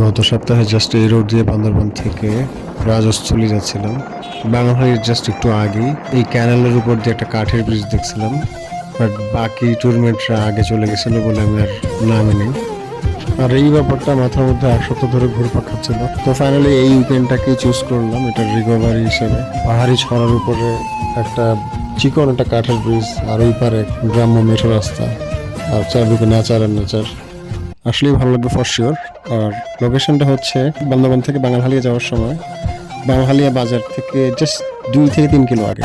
গত সপ্তাহে জাস্ট এই রোড দিয়ে বান্দরবান থেকে রাজস্থলী যাচ্ছিলাম। বাংলাদেশের জাস্ট একটু আগেই এই ক্যানেলের উপর দিয়ে একটা কাঠের ব্রিজ দেখছিলাম। বাট বাকি টুরমেন্টরা আগে চলে গেছিল বলে আমি আর নামিনি আর এই ব্যাপারটা মাথার মধ্যে এক সপ্তাহ ধরে ঘুরপাক খাচ্ছিল। তো ফাইনালি এই উইকেন্ডটাকেই চুজ করলাম, এটা রিকভারি হিসেবে। পাহাড়ি ছড়ার উপরে একটা চিকন একটা কাঠের ব্রিজ আর ওই পারে গ্রাম্য মেঠো রাস্তা, আর চারদিকে নেচার আর নেচার আসলেই ভালো লাগবে ফর শিওর আর লোকেশনটা হচ্ছে বান্দরবান থেকে বাঙালহালিয়া যাওয়ার সময়। বাঙালিয়া বাজার থেকে জাস্ট দুই থেকে তিন কিলো আগে।